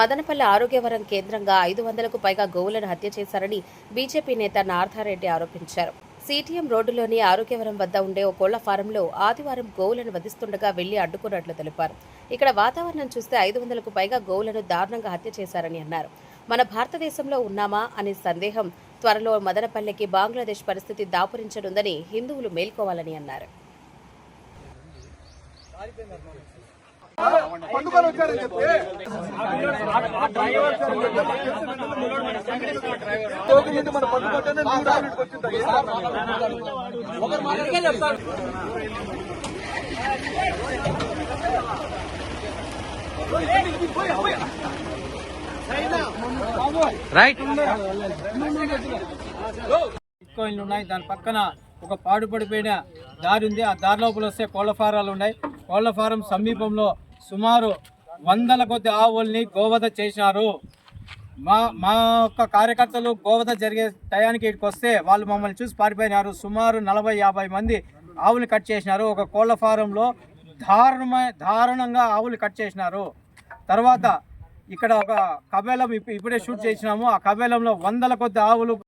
మదనపల్లి ఆరోగ్యవరం కేంద్రంగా ఐదు వందలకు పైగా గోవులను హత్య చేశారని బీజేపీ నేత నార్థారెడ్డి ఆరోపించారు. సిటిఎం రోడ్డులోని ఆరోగ్యవరం వద్ద ఉండే ఓ కోళ్ళ ఫారంలో ఆదివారం గోవులను వధిస్తుండగా వెళ్ళి అడ్డుకున్నట్లు తెలిపారు. ఇక్కడ వాతావరణం చూస్తే ఐదు వందలకు పైగా గోవులను దారుణంగా హత్య చేశారని అన్నారు. మన భారతదేశంలో ఉన్నామా అనే సందేహం త్వరలో మదనపల్లెకి బంగ్లాదేశ్ పరిస్థితి దాపురించనుందని హిందువులు మేల్కోవాలని అన్నారు. పండుగలు వచ్చారని చెప్పి మన పండుగ రైట్. బిట్కాయిన్లు ఉన్నాయి. దాని పక్కన ఒక పాడుపడిపోయిన దారి ఉంది. ఆ దారి లోపల వస్తే కోళ్ళ ఫారాలు ఉన్నాయి. కోళ్ళ ఫారం సమీపంలో సుమారు వందల కొద్ది ఆవుల్ని గోవధ చేసినారు. మా మా యొక్క కార్యకర్తలు గోవధ జరిగే టయానికి ఇక్కడికి వస్తే వాళ్ళు మమ్మల్ని చూసి పారిపోయినారు. సుమారు నలభై యాభై మంది ఆవులు కట్ చేసినారు. ఒక కోళ్ళ ఫారంలో దారుణమై దారుణంగా ఆవులు కట్ చేసినారు. తర్వాత ఇక్కడ ఒక కబేలం ఇప్పుడే షూట్ చేసినాము. ఆ కబేలంలో వందల కొద్ది ఆవులు